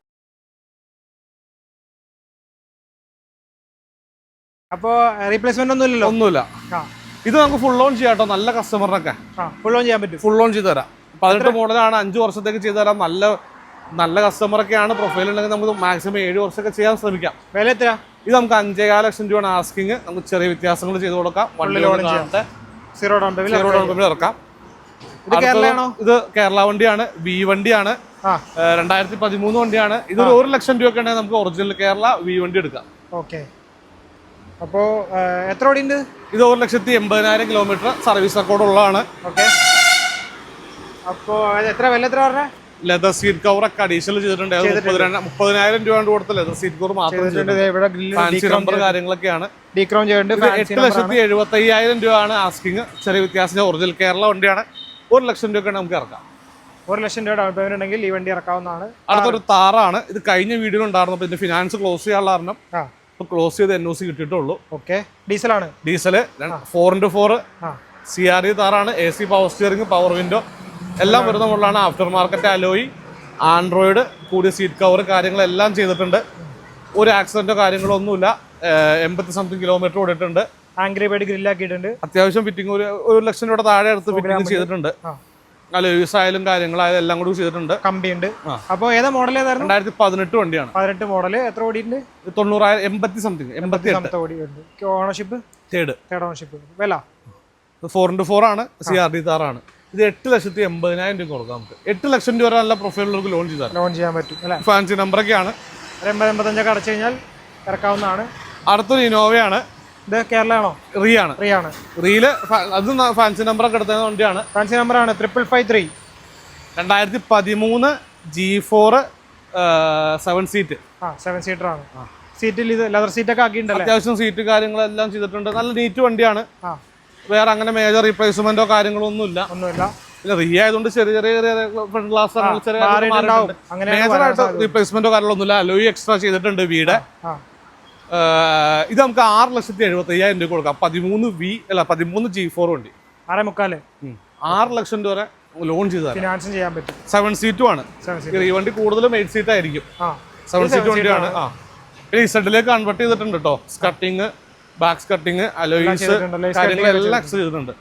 അപ്പോ റീപ്ലേസ്മെന്റ് ഒന്നും ഇല്ലല്ലോ? ഒന്നുമില്ല. ഇത് നമുക്ക് ഫുൾ ഓൺ ചെയ്യാം കേട്ടോ നല്ല കസ്റ്റമറിനൊക്കെ ഫുൾ ഓൺ ചെയ്യാൻ പറ്റും. ഫുൾ ഓൺ ചെയ്ത് തരാം. പതിനെട്ട് മോഡലാണ് അഞ്ച് വർഷത്തേക്ക് ചെയ്ത് തരാം. നല്ല നല്ല കസ്റ്റമറൊക്കെയാണ് പ്രൊഫൈൽ ഉണ്ടെങ്കിൽ നമുക്ക് മാക്സിമം ഏഴ് വർഷമൊക്കെ ചെയ്യാൻ ശ്രമിക്കാം. വില എത്ര ഇത് നമുക്ക് അഞ്ചേകാല ലക്ഷം രൂപയാണ് ആസ്കിങ് നമുക്ക് ചെറിയ വ്യത്യാസങ്ങൾ ചെയ്ത് കൊടുക്കാം. വണ്ടി loan ലോൺ ചെയ്യാം. Zero down payment zero down payment ഇറക്കാം. ഇത് ഇത് കേരള വണ്ടിയാണ്. വി വണ്ടിയാണ്. രണ്ടായിരത്തി പതിമൂന്ന് വണ്ടിയാണ്. ഇതൊരു ഒരു ലക്ഷം രൂപ ഉണ്ടെങ്കിൽ നമുക്ക് ഒറിജിനൽ കേരള വി വണ്ടി എടുക്കാം. ഓക്കെ. അപ്പോ എത്ര ഓടി ഉണ്ട്? ഇത് ഒരു ലക്ഷത്തി എൺപതിനായിരം കിലോമീറ്റർ സർവീസ് റെക്കോർഡ് ഉള്ളതാണ്. ഓക്കെ. അപ്പോ എത്ര വില എത്ര പറഞ്ഞ? ലെതർ സീറ്റ് കവർ ഒക്കെ അഡീഷണൽ ചെയ്തിട്ടുണ്ട്. മുപ്പതിനായിരം രൂപ കൊടുത്ത ലെതർ സീറ്റ് കവർ മാത്രം ഫാൻസി നമ്പർ കാര്യങ്ങളൊക്കെയാണ്. ഡീക്രോം ചെയ്തിട്ടുണ്ട്. എട്ട് ലക്ഷത്തി എഴുപത്തി അയ്യായിരം രൂപയാണ് ആസ്കിങ് ചെറിയ വ്യത്യാസം. ഒറിജിനൽ കേരള വണ്ടിയാണ്. ഒരു ലക്ഷം രൂപയൊക്കെ നമുക്ക് ഇറക്കാം. ഒരു ലക്ഷം രൂപ ഡൗൺ പേയ്മെന്റ് ഉണ്ടെങ്കിൽ ഈ വണ്ടി ഇറക്കാവുന്നതാണ്. അടുത്തൊരു താറാണ്. ഇത് കഴിഞ്ഞ വീഡിയോ ഉണ്ടായിരുന്നു. ഇതിന്റെ ഫിനാൻസ് ക്ലോസ് ചെയ്യാനുള്ള കാരണം. ഇപ്പൊ ക്ലോസ് ചെയ്ത് എൻ ഒ സി കിട്ടിയിട്ടുള്ളൂ. Okay ഡീസലാണ് diesel four into four C R E താറാണ്. A C power steering power window എല്ലാം വരുന്ന മുകളിലാണ് ആഫ്റ്റർ മാർക്കറ്റ് അലോയി ആൻഡ്രോയിഡ് കൂടിയ സീറ്റ് കവർ കാര്യങ്ങളെല്ലാം ചെയ്തിട്ടുണ്ട്. ഒരു ആക്സിഡന്റോ കാര്യങ്ങളോ ഒന്നുമില്ല. എൺപത്തി സംതിങ് കിലോമീറ്റർ ഓടിയിട്ടുണ്ട്. ആംഗ്രി പേടി ഗ്രില്ലാക്കിയിട്ടുണ്ട് അത്യാവശ്യം ഫിറ്റിംഗ് ഒരു ഒരു ലക്ഷം രൂപ താഴെ അടുത്ത് ഫിറ്റിംഗ് ചെയ്തിട്ടുണ്ട്. അലോയിസ് ആയാലും കാര്യങ്ങളായാലും എല്ലാം കൂടി ചെയ്തിട്ടുണ്ട്. കമ്പിയുണ്ട് അപ്പോൾ ഏതാ മോഡൽ ഏതായിരുന്നു? രണ്ടായിരത്തി പതിനെട്ട് വണ്ടിയാണ്. പതിനെട്ട് മോഡൽ എത്ര ഓടിയിട്ടുണ്ട്? തൊണ്ണൂറായിരം എൺപത്തി സംതിങ് എൺപത്തി രണ്ടാമത്തെ ഓണർഷിപ്പ് തേർഡ് തേർഡ് ഓണർഷിപ്പ് വില? ഫോർ ഇന്റു ഫോർ ആണ്. സി ആർ ഡി താറാണ് ഇത് എട്ട് ലക്ഷത്തി എൺപതിനായിരം രൂപ കൊടുക്കാം നമുക്ക്. എട്ട് ലക്ഷം രൂപ നല്ല പ്രൊഫൈലുള്ളവർക്ക് ലോൺ ചെയ്താൽ ലോൺ ചെയ്യാൻ പറ്റും അല്ലേ? ഫാൻസി നമ്പറൊക്കെയാണ് ഒരു എൺപത് എൺപത്തഞ്ചൊക്കെ അടച്ചു കഴിഞ്ഞാൽ ഇറക്കാവുന്നതാണ്. അടുത്തൊരു ഇനോവയാണ് ഇത് കേരളയാണോ? റീ ആണ് റീ ആണ് റീൽ അത് ഫാൻസി നമ്പറൊക്കെ എടുത്ത വണ്ടിയാണ്. ഫാൻസി നമ്പറാണ് ട്രിപ്പിൾ ഫൈവ് ത്രീ രണ്ടായിരത്തി പതിമൂന്ന് ജി ഫോർ സെവൻ സീറ്റ് ആ സെവൻ സീറ്റർ ആണ്. സീറ്റിൽ ഇത് ലെതർ സീറ്റൊക്കെ ആക്കിയിട്ടുണ്ട് അത്യാവശ്യം സീറ്റ് കാര്യങ്ങളെല്ലാം ചെയ്തിട്ടുണ്ട്. നല്ല നീറ്റ് വണ്ടിയാണ്. ആ. വേറെ അങ്ങനെ മേജർ റീപ്ലേസ്മെന്റോ കാര്യങ്ങളോ ഒന്നുമില്ല ഒന്നുമില്ല. പിന്നെ റീ ആയതുകൊണ്ട് ചെറിയ ചെറിയ ചെറിയ ഫ്രണ്ട് ഗ്ലാസ് മേജർ ആയിട്ട് റീപ്ലേസ്മെന്റോ കാര്യങ്ങളൊന്നുമില്ല. അലോയി എക്സ്ട്രാ ചെയ്തിട്ടുണ്ട് വീട്. ഇത് നമുക്ക് ആറ് ലക്ഷത്തി എഴുപത്തി അയ്യായിരം രൂപ കൊടുക്കാം. പതിമൂന്ന് വി അല്ല പതിമൂന്ന് ജി ഫോർ വണ്ടി. ആറേ മുക്കാൽ ആറ് ലക്ഷം രൂപ വരെ ലോൺ ചെയ്ത് തരാം ഫിനാൻസും ചെയ്യാൻ പറ്റും. സെവൻ സീറ്റും ആണ്. ഈ വണ്ടി കൂടുതലും എയ്റ്റ് സീറ്റ് ആയിരിക്കും. സെവൻ സീറ്റ് വണ്ടിയാണ്. ആ. പിന്നെ ഇസഡിലേക്ക് കൺവേർട്ട് ചെയ്തിട്ടുണ്ട് കേട്ടോ സ്കട്ടിങ് ബാക്ക് കട്ടിങ് അലോയിസ്? കാര്യങ്ങളെല്ലാം ചെയ്തിട്ടുണ്ട്.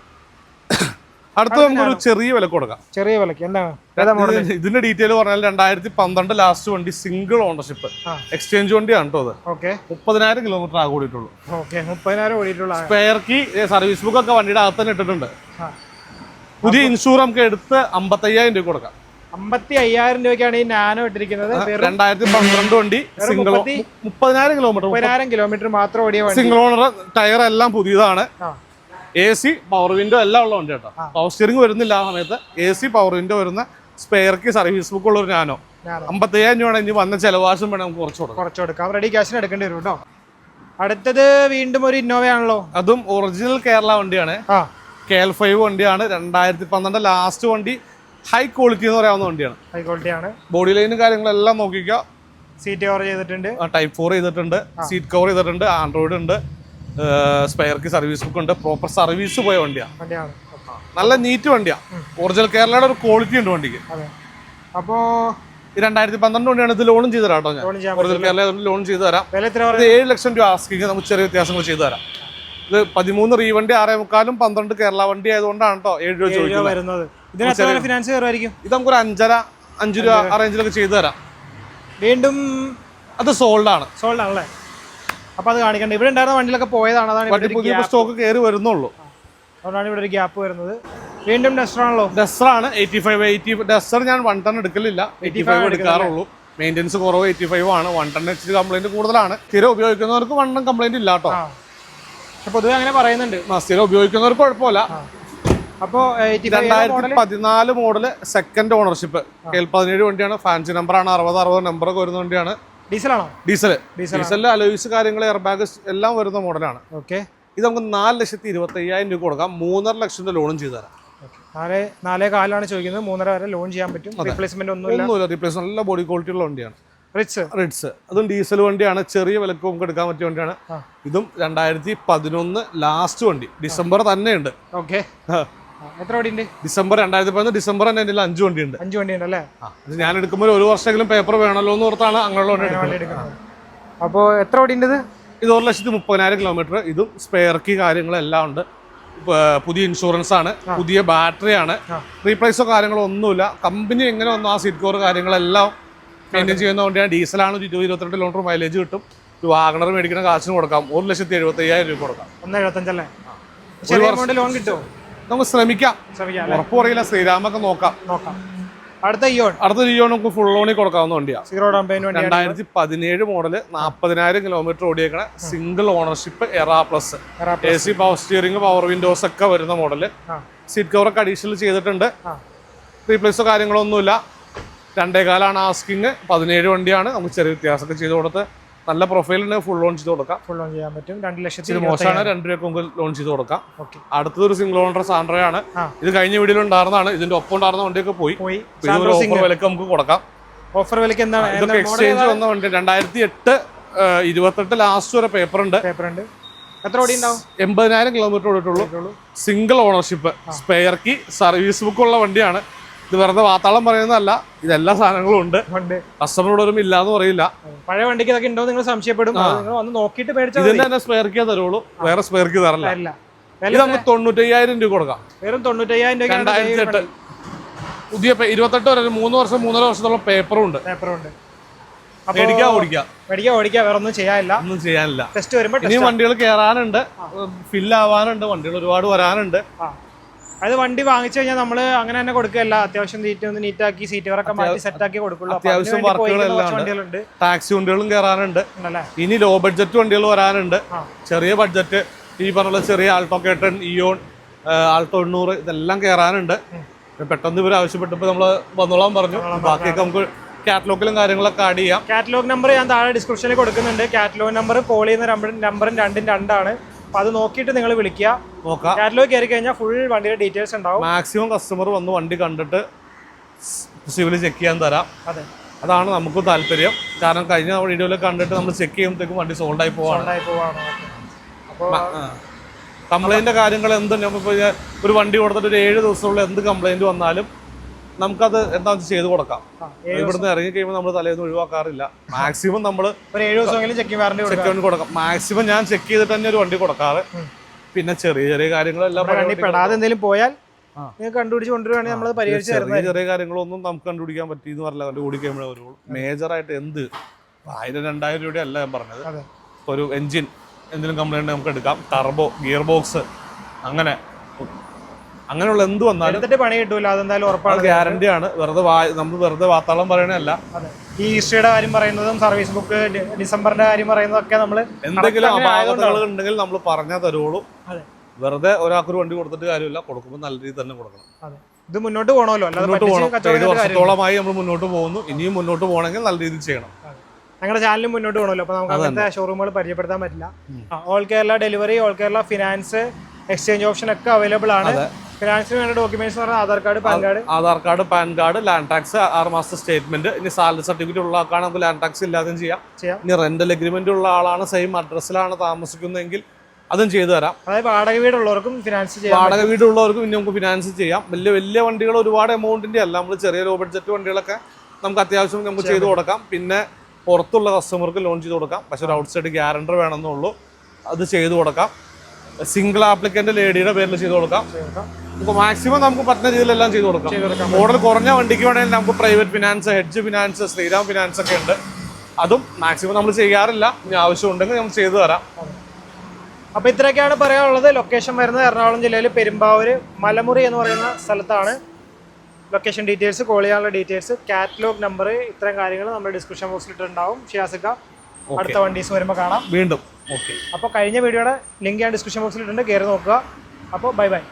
അടുത്ത നമുക്കൊരു ചെറിയ വില കൊടുക്കാം. ചെറിയ വിലക്ക് എന്താണ്? ഇതിന്റെ ഡീറ്റെയിൽ പറഞ്ഞാൽ രണ്ടായിരത്തി പന്ത്രണ്ട് ലാസ്റ്റ് വണ്ടി സിംഗിൾ ഓണർഷിപ്പ്. എക്സ്ചേഞ്ച് വണ്ടിയാണ് കേട്ടോ അത് മുപ്പതിനായിരം കിലോമീറ്റർ ആകെ ഓടിയിട്ടുള്ളൂ. സ്പെയർ കീ സർവീസ് ബുക്ക് ഒക്കെ വണ്ടിയുടെ അകത്ത് തന്നെ ഇട്ടിട്ടുണ്ട്. പുതിയ ഇൻഷുറൻസ് നമുക്ക് എടുത്ത് അമ്പത്തയ്യായിരം രൂപ കൊടുക്കാം. അമ്പത്തി അയ്യായിരം രൂപയ്ക്കാണ് ഈ നാനോ ഇട്ടിരിക്കുന്നത്. രണ്ടായിരത്തി പന്ത്രണ്ട് വണ്ടി സിംഗിൾ മുപ്പതിനായിരം കിലോമീറ്റർ മുപ്പതിനായിരം കിലോമീറ്റർ മാത്രം ഓടിയ സിംഗിൾ ഓണർ ടയർ എല്ലാം പുതിയതാണ്. എ സി പവർ വിൻഡോ എല്ലാം ഉള്ള വണ്ടി കേട്ടോ പവർ സ്റ്റിയറിംഗ് വരുന്നില്ല ആ സമയത്ത്. എ സി പവർ വിൻഡോ വരുന്ന സ്പെയർക്ക് സർവീസ് ബുക്ക് ഉള്ള ഒരു നാനോ. അമ്പത്തയ്യായിരം രൂപയാണ് ഇനി വന്ന ചെലവാശം വേണം നമുക്ക് കുറച്ച് കൊടുക്കാം കുറച്ച് കൊടുക്കാം. റെഡി ക്യാഷിന് എടുക്കേണ്ടി വരും കേട്ടോ അടുത്തത് വീണ്ടും ഒരു ഇന്നോവ ആണല്ലോ. അതും ഒറിജിനൽ കേരള വണ്ടിയാണ്. കെ എൽ ഫൈവ് വണ്ടിയാണ്. രണ്ടായിരത്തി പന്ത്രണ്ട് ലാസ്റ്റ് വണ്ടി. ഹൈ ക്വാളിറ്റി എന്ന് പറയാവുന്ന വണ്ടിയാണ്. ഹൈ ക്വാളിറ്റി ആണ്. ബോഡി ലൈനും കാര്യങ്ങളെല്ലാം നോക്കിക്കുക സീറ്റ് കവർ ചെയ്തിട്ടുണ്ട്. ടൈപ്പ് ഫോർ ചെയ്തിട്ടുണ്ട്. സീറ്റ് കവർ ചെയ്തിട്ടുണ്ട്. ആൻഡ്രോയിഡ് ഉണ്ട്. സ്പെയർക്ക് സർവീസ് ബുക്ക് ഉണ്ട്. പ്രോപ്പർ സർവീസ് പോയ വണ്ടിയാണ്. നല്ല നീറ്റ് വണ്ടിയാണ് ഒറിജിനൽ കേരളയുടെ ഒരു ക്വാളിറ്റി ഉണ്ട് വണ്ടിക്ക്. അപ്പോ രണ്ടായിരത്തി പന്ത്രണ്ട് വണ്ടിയാണ് ഇത് ലോണും ചെയ്ത് തരാം കേട്ടോ ഞാൻ. ഒറിജിനൽ കേരള ലോൺ ചെയ്തു തരാം. ഏഴ് ലക്ഷം രൂപ ആസ്കിങ് നമുക്ക് ചെറിയ വ്യത്യാസങ്ങൾ ചെയ്തു തരാം. ഇത് പതിമൂന്ന് റീവണ്ടി ആറേ മുക്കാലും പന്ത്രണ്ട് കേരള വണ്ടി ആയതുകൊണ്ടാണ് കേട്ടോ ഏഴ് രൂപ ചോദിക്കുന്നത്. ഫിനാൻസ് ഇത് നമുക്കൊരു അഞ്ചര അഞ്ച് രൂപ ആ റേഞ്ചിലൊക്കെ ചെയ്തു തരാം. വീണ്ടും അത് സോൾഡ് ആണ്. സോൾഡ് ആണല്ലേ? അപ്പൊ അത് കാണിക്കണ്ട. ഇവിടെ ഉണ്ടായിരുന്ന വണ്ടിയിലൊക്കെ പോയതാണ്. അതാണ് പുതിയ സ്റ്റോക്ക് കയറി വരുന്നുള്ളൂ. അതുകൊണ്ടാണ് ഇവിടെ ഒരു ഗ്യാപ്പ് വരുന്നത്. വീണ്ടും ഡെസ്റ്റർ ആണല്ലോ? ഡെസ്റ്റർ ആണ്. എയ്റ്റി ഫൈവ് എയ്റ്റി ഡസ്റ്റർ ഞാൻ വൺ ടൺ എടുക്കലില്ല. എയ്റ്റി ഫൈവ് എടുക്കാറുള്ളൂ. മെയിന്റെനൻസ് കുറവ് എയ്റ്റി ഫൈവ് ആണ്. വൺ ടൺ എച്ച് കംപ്ലൈന്റ് കൂടുതലാണ്. സ്ഥിരം ഉപയോഗിക്കുന്നവർക്ക് വൺ ടൺ കംപ്ലൈന്റ് ഇല്ല കേട്ടോ ആ. പക്ഷെ പൊതുവെ അങ്ങനെ പറയുന്നുണ്ട്. മസ്തിയിൽ ഉപയോഗിക്കുന്നവർക്ക് കുഴപ്പമില്ല. അപ്പോ രണ്ടായിരത്തി പതിനാല് മോഡൽ സെക്കൻഡ് ഓണർഷിപ്പ് കെൽ പതിനേഴ് വണ്ടിയാണ്. ഫാൻസി നമ്പറാണ് അറുപത് അറുപത് നമ്പറൊക്കെ വരുന്ന വണ്ടിയാണ്. ഡീസലാണോ ഡീസൽ ഡീസൽ ഡീസലിൽ അലോയിസ് കാര്യങ്ങൾ എയർ ബാഗ് എല്ലാം വരുന്ന മോഡലാണ് ഓക്കെ ഇത് നമുക്ക് നാല് ലക്ഷത്തി ഇരുപത്തി അയ്യായിരം രൂപ കൊടുക്കാം. മൂന്നര ലക്ഷം രൂപ ലോണും ചെയ്തു തരാം. നാല് നാലേ കാലാണ് ചോദിക്കുന്നത്. മൂന്നര വരെ ലോൺ ചെയ്യാൻ പറ്റും. റീപ്ലേസ്മെന്റ് ഒന്നുമില്ല. ഒന്നുമില്ല. റീപ്ലേസ് നല്ല ബോഡി ക്വാളിറ്റി ഉള്ള വണ്ടിയാണ്. റിച്ച് റിറ്റ്സ് അതും ഡീസൽ വണ്ടിയാണ്. ചെറിയ വിലക്ക് നമുക്ക് എടുക്കാൻ പറ്റിയ വണ്ടിയാണ്. ഇതും രണ്ടായിരത്തി പതിനൊന്ന് ലാസ്റ്റ് വണ്ടി ഡിസംബർ തന്നെ ഉണ്ട് ഓക്കെ എത്ര വണ്ടി ഉണ്ട് ഡിസംബർ രണ്ടായിരത്തി പതിനൊന്ന് ഡിസംബർ തന്നെ എന്റെ അഞ്ച് വണ്ടിയുണ്ട്. അഞ്ച് വണ്ടി ഉണ്ട് അല്ലേ അത് ഞാൻ എടുക്കുമ്പോൾ ഒരു വർഷമെങ്കിലും പേപ്പർ വേണമല്ലോ എന്ന് ഓർത്താണ് അങ്ങനെയുള്ള വണ്ടി എടുക്കുന്നത്. അപ്പോൾ എത്ര വണ്ടി ഉണ്ട് ഇത്? ഇത് ഒരു ലക്ഷത്തി മുപ്പതിനായിരം കിലോമീറ്റർ ഇതും സ്പെയർ കീ കാര്യങ്ങളെല്ലാം ഉണ്ട്. പുതിയ ഇൻഷുറൻസ് ആണ്. പുതിയ ബാറ്ററി ആണ്. റീപ്ലേസോ കാര്യങ്ങളോ ഒന്നുമില്ല. കമ്പനി എങ്ങനെ വന്നു ആ സീറ്റ് കോർ കാര്യങ്ങളെല്ലാം മെയിന്റെയിൻ ചെയ്യുന്ന വണ്ടിയാണ്. ഡീസലാണ് ഒരു ഇരുപത് ഇരുപത്തിരണ്ട് കിലോമീറ്റർ മൈലേജ് കിട്ടും. ഒരു വാഗണർ മേടിക്കുന്ന കാശിന് കൊടുക്കാം. ഒരു ലക്ഷത്തി എഴുപത്തി അയ്യായിരം രൂപ കൊടുക്കാം. ഒന്ന് എഴുപത്തഞ്ചല്ലേ? ലോൺ കിട്ടുമോ നമുക്ക് ശ്രമിക്കാം. ഉറപ്പ് പറയില്ല. ശ്രീരാമൊക്കെ നോക്കാം. നോക്കാം. അടുത്ത ഇയോൺ അടുത്ത ജിയോ നമുക്ക് ഫുൾ ലോണിൽ കൊടുക്കാവുന്ന വണ്ടിയാണ് സീറോ ഡൗൺ പേയ്മെന്റ് രണ്ടായിരത്തി പതിനേഴ് മോഡൽ നാൽപ്പതിനായിരം kilometre ഓടിയേക്കണ single ownership Era plus A C power steering power windows ഒക്കെ വരുന്ന മോഡൽ സീറ്റ് കവറൊക്കെ അഡീഷണൽ ചെയ്തിട്ടുണ്ട്. റീപ്ലേസോ കാര്യങ്ങളൊന്നുമില്ല രണ്ടേകാലാണ് ആസ്കിങ് പതിനേഴ് വണ്ടിയാണ്. നമുക്ക് ചെറിയ വ്യത്യാസമൊക്കെ ചെയ്ത് കൊടുത്ത് നല്ല പ്രൊഫൈലിന് ഫുൾ ലോൺ ചെയ്ത് കൊടുക്കാം. ഫുൾ ലോൺ ചെയ്യാൻ പറ്റും. രണ്ട് ലക്ഷത്തി മോശമാണ്. രണ്ട് രൂപ മുമ്പ് ലോൺ ചെയ്ത് കൊടുക്കാം. ഓക്കെ. അടുത്തതൊരു സിംഗിൾ ഓണർ സാൻഡ്രയാണ്. ഇത് കഴിഞ്ഞ വീഡിയോയിൽ ഉണ്ടായിരുന്നതാണ്. ഇതിന്റെ ഒപ്പം ഉണ്ടായിരുന്ന വണ്ടിയൊക്കെ പോയി. വിലക്ക് നമുക്ക് കൊടുക്കാം. ഓഫർ വിലക്ക് എന്താണ്? ഇതൊക്കെ എക്സ്ചേഞ്ച് വന്ന വണ്ടി. രണ്ടായിരത്തി എട്ട് ഇരുപത്തെട്ട് ലാസ്റ്റ് വരെ പേപ്പർ ഉണ്ട്. പേപ്പർ ഉണ്ട്. എത്ര ഓടി ഉണ്ടാവും? എൺപതിനായിരം kilometre ഓടിയിട്ടുള്ളൂ. Single ownership spare key service book ഉള്ള വണ്ടിയാണ്. ഇത് വെറുതെ വാത്താളം പറയുന്നതല്ല. ഇതെല്ലാ സാധനങ്ങളും ഉണ്ട്. ഉണ്ട്. കസ്റ്റമറോട് ഒരു ഇല്ലാന്ന് പറയില്ല. പഴയ വണ്ടിക്ക് ഇതൊക്കെ ഉണ്ടോ നിങ്ങൾ സംശയപ്പെടും നിങ്ങൾ വന്ന് നോക്കിയിട്ട് മേടിച്ചാൽ ഇതിന്റെ തന്നെ സ്പെയർ കീ തരുള്ളൂ. വേറെ സ്പെയർ കീ തരല്ല. ഇത് നമുക്ക് തൊണ്ണൂറ്റയ്യായിരം രൂപ കൊടുക്കാം. വെറും തൊണ്ണൂറ്റയ്യായിരം രണ്ടായിരത്തി രൂപ എട്ട്. പുതിയ ഇരുപത്തെട്ട് വരെ മൂന്ന് വർഷം മൂന്നര വർഷത്തോളം പേപ്പറും ഉണ്ട്. പേപ്പറും ഉണ്ട്. മേടിക്കാൻ ഓടിക്കാം. മേടിക്കാൻ ഓടിക്കുക വേറെ ഒന്നും ചെയ്യാനില്ല. ഒന്നും ചെയ്യാനില്ല. ടെസ്റ്റ് വരുമ്പോൾ വണ്ടികൾ കേറാനുണ്ട്. ഫില്ല് ആവാനുണ്ട്. വണ്ടികൾ ഒരുപാട് വരാനുണ്ട്. ആ അത് വണ്ടി വാങ്ങിച്ചു കഴിഞ്ഞാൽ നമ്മൾ അങ്ങനെ തന്നെ കൊടുക്കുകയല്ല. അത്യാവശ്യം സീറ്റ് ഒന്ന് നീറ്റാക്കി സീറ്റുകളൊക്കെ മാറ്റി സെറ്റ് ആക്കി കൊടുക്കുള്ളൂ. അത്യാവശ്യം വർക്കുകളെല്ലാം ടാക്സി വണ്ടികളും കയറാനുണ്ട് ഇനി ലോ ബഡ്ജറ്റ് വണ്ടികൾ വരാനുണ്ട്. ചെറിയ ബഡ്ജറ്റ് ഈ പറഞ്ഞ ചെറിയ ആൾട്ടോ കേട്ടൺ ഇയോൺ ആൾട്ടോ എണ്ണൂറ് ഇതെല്ലാം കയറാനുണ്ട് പെട്ടെന്ന് ഇവർ ആവശ്യപ്പെട്ടപ്പോൾ നമ്മൾ വന്നോളാൻ പറഞ്ഞു. ബാക്കിയൊക്കെ നമുക്ക് കാറ്റലോഗിലും കാര്യങ്ങളൊക്കെ ആഡ് ചെയ്യാം. കാറ്റലോഗ് നമ്പർ ഞാൻ താഴെ ഡിസ്ക്രിപ്ഷനിൽ കൊടുക്കുന്നുണ്ട്. കാറ്റലോഗ് നമ്പർ കോൾ ചെയ്യുന്ന നമ്പറും രണ്ടും രണ്ടാണ്. അപ്പൊ അത് നോക്കിയിട്ട് നിങ്ങൾ വിളിക്കുക. നോക്കാം. കാറ്റലോഗ് കയറി കഴിഞ്ഞാൽ ഫുൾ വണ്ടിയുടെ ഡീറ്റെയിൽസ് ഉണ്ടാവും. മാക്സിമം കസ്റ്റമർ വന്ന് വണ്ടി കണ്ടിട്ട് സിവിൽ ചെക്ക് ചെയ്യാൻ തരാം. അതെ. അതാണ് നമുക്ക് താല്പര്യം. കാരണം കഴിഞ്ഞ വീഡിയോയിൽ കണ്ടിട്ട് നമ്മൾ ചെക്ക് ചെയ്യുമ്പോഴത്തേക്കും വണ്ടി സോൾഡ് ആയി പോവാണ്. കംപ്ലൈന്റ് കാര്യങ്ങൾ എന്ത് ഒരു വണ്ടി കൊടുത്തിട്ട് ഒരു ഏഴ് ദിവസമുള്ള എന്ത് കംപ്ലൈന്റ് വന്നാലും നമുക്കത് എന്താ ചെയ്ത് കൊടുക്കാം. ഇവിടുന്ന് ഇറങ്ങി കഴിയുമ്പോൾ നമ്മൾ തലേന്ന് ഒഴിവാക്കാറില്ല. മാക്സിമം നമ്മൾ ചെക്ക് കൊടുക്കാം. മാക്സിമം ഞാൻ ചെക്ക് ചെയ്തിട്ട് തന്നെ ഒരു വണ്ടി കൊടുക്കാറ്. പിന്നെ ചെറിയ ചെറിയ കാര്യങ്ങളെല്ലാം പെടാതെ എന്തെങ്കിലും പോയാൽ കണ്ടുപിടിച്ച് കൊണ്ടുവരുവാണെങ്കിൽ നമ്മൾ പരിഹരിച്ച് ചെറിയ ചെറിയ കാര്യങ്ങളൊന്നും നമുക്ക് കണ്ടുപിടിക്കാൻ പറ്റിയെന്ന് പറഞ്ഞില്ല. കണ്ടു കഴിയുമ്പോഴേ വരുള്ളൂ. മേജറായിട്ട് എന്ത്? ആയിരം രണ്ടായിരം രൂപയല്ല അല്ല ഞാൻ പറഞ്ഞത്. ഒരു എഞ്ചിൻ എന്തെങ്കിലും കംപ്ലൈന്റ് നമുക്ക് എടുക്കാം. ടർബോ ഗിയർ ബോക്സ് അങ്ങനെ അങ്ങനെയുള്ള എന്ത് വന്നാലും എടുത്തിട്ട് പണി കിട്ടൂല അതെന്തായാലും ഉറപ്പാണ്. ഗ്യാരണ്ടി ആണ്. വെറുതെ നമ്മൾ വെറുതെ വാത്താളം പറയണല്ല ഈ ഹിസ്റ്ററിയുടെ കാര്യം പറയുന്നതും സർവീസ് ബുക്ക് ഡിസംബറിന്റെ കാര്യം പറയുന്നതൊക്കെ നമ്മൾ എന്തെങ്കിലും അപാകതകൾ ഉണ്ടെങ്കിൽ നമ്മൾ പറഞ്ഞാൽ തരുള്ളൂ വെറുതെ ഒരാൾക്കൊരു വണ്ടി കൊടുത്തിട്ട് കാര്യമില്ല. കൊടുക്കുമ്പോൾ നല്ല രീതിയിൽ തന്നെ കൊടുക്കണം. ഇത് മുന്നോട്ട് പോകണമല്ലോ അല്ലാതെ മുന്നോട്ട് പോകണം ഏഴ് വർഷത്തോളമായി നമ്മൾ മുന്നോട്ട് പോകുന്നു. ഇനിയും മുന്നോട്ട് പോകണമെങ്കിൽ നല്ല രീതിയിൽ ചെയ്യണം. ഞങ്ങളുടെ ചാനലും മുന്നോട്ട് പോകണമല്ലോ അപ്പൊ നമുക്ക് അങ്ങനത്തെ ഷോറൂമുകൾ പരിചയപ്പെടുത്താൻ പറ്റില്ല. All Kerala delivery all Kerala finance exchange option ഒക്കെ അവൈലബിൾ ആണ്. ഫിനാൻസിന് വേണ്ട ഡോക്യുമെന്റ്സ് പറഞ്ഞാൽ Aadhaar card PAN card Aadhaar card PAN card land tax ആറ് മാസത്തെ സ്റ്റേറ്റ്മെന്റ് ഇനി സാലറി സർട്ടിഫിക്കറ്റ് ഉള്ള ആൾക്കാണ് നമുക്ക് ലാൻഡ് ടാക്സ് ഇല്ലാതെയും ചെയ്യാം. ഇനി റെന്റൽ അഗ്രിമെന്റ് ഉള്ള ആളാണ് സെയിം അഡ്രസ്സിലാണ് താമസിക്കുന്നതെങ്കിൽ അതും ചെയ്തു തരാം. അതായത് വാടക വീടുള്ളവർക്കും ഫിനാൻസ് ചെയ്യാം. വാടക വീടുള്ളവർക്കും ഇനി നമുക്ക് ഫിനാൻസ് ചെയ്യാം. വലിയ വലിയ വണ്ടികൾ ഒരുപാട് എമൗണ്ടിന്റെ അല്ല. നമ്മൾ ചെറിയ ലോ ബഡ്ജറ്റ് വണ്ടികളൊക്കെ നമുക്ക് അത്യാവശ്യം നമുക്ക് ചെയ്തു കൊടുക്കാം. പിന്നെ പുറത്തുള്ള കസ്റ്റമർക്ക് ലോൺ ചെയ്ത് കൊടുക്കാം. പക്ഷെ ഒരു ഔട്ട് സൈഡ് ഗ്യാരണ്ടർ വേണമെന്നുള്ളൂ. അത് ചെയ്തു കൊടുക്കാം. സിംഗിൾ ആപ്ലിക്കന്റ് ലേഡിയുടെ പേരിൽ ചെയ്ത് കൊടുക്കാം. നമുക്ക് മാക്സിമം നമുക്ക് പറ്റുന്ന രീതിയിലെല്ലാം ചെയ്ത് കൊടുക്കാം. മോഡൽ കുറഞ്ഞ വണ്ടിക്ക് വേണമെങ്കിൽ നമുക്ക് private finance hedge finance Shriram finance ഒക്കെ ഉണ്ട്. അതും മാക്സിമം നമ്മൾ ചെയ്യാറില്ല. ഇനി ആവശ്യമുണ്ടെങ്കിൽ നമ്മൾ ചെയ്തു തരാം. അപ്പൊ ഇത്രയൊക്കെയാണ് പറയാനുള്ളത്. ലൊക്കേഷൻ വരുന്നത് എറണാകുളം ജില്ലയിൽ പെരുമ്പാവൂര് മലമുറി എന്ന് പറയുന്ന സ്ഥലത്താണ്. ലൊക്കേഷൻ ഡീറ്റെയിൽസ് കോൾ ചെയ്യാനുള്ള ഡീറ്റെയിൽസ് കാറ്റലോഗ് നമ്പർ ഇത്തരം കാര്യങ്ങൾ നമ്മുടെ ഡിസ്ക്രിപ്ഷൻ ബോക്സിൽ ഇട്ടുണ്ടാവും ഷിയാസിക്ക അടുത്ത വണ്ടീസ് വരുമ്പോൾ കാണാം. വീണ്ടും. ഓക്കെ അപ്പോൾ കഴിഞ്ഞ വീഡിയോയുടെ ലിങ്ക് ഞാൻ ഡിസ്ക്രിപ്ഷൻ ബോക്സിൽ ഇട്ടിട്ടുണ്ട്. കയറി നോക്കുക. അപ്പോൾ ബൈ ബൈ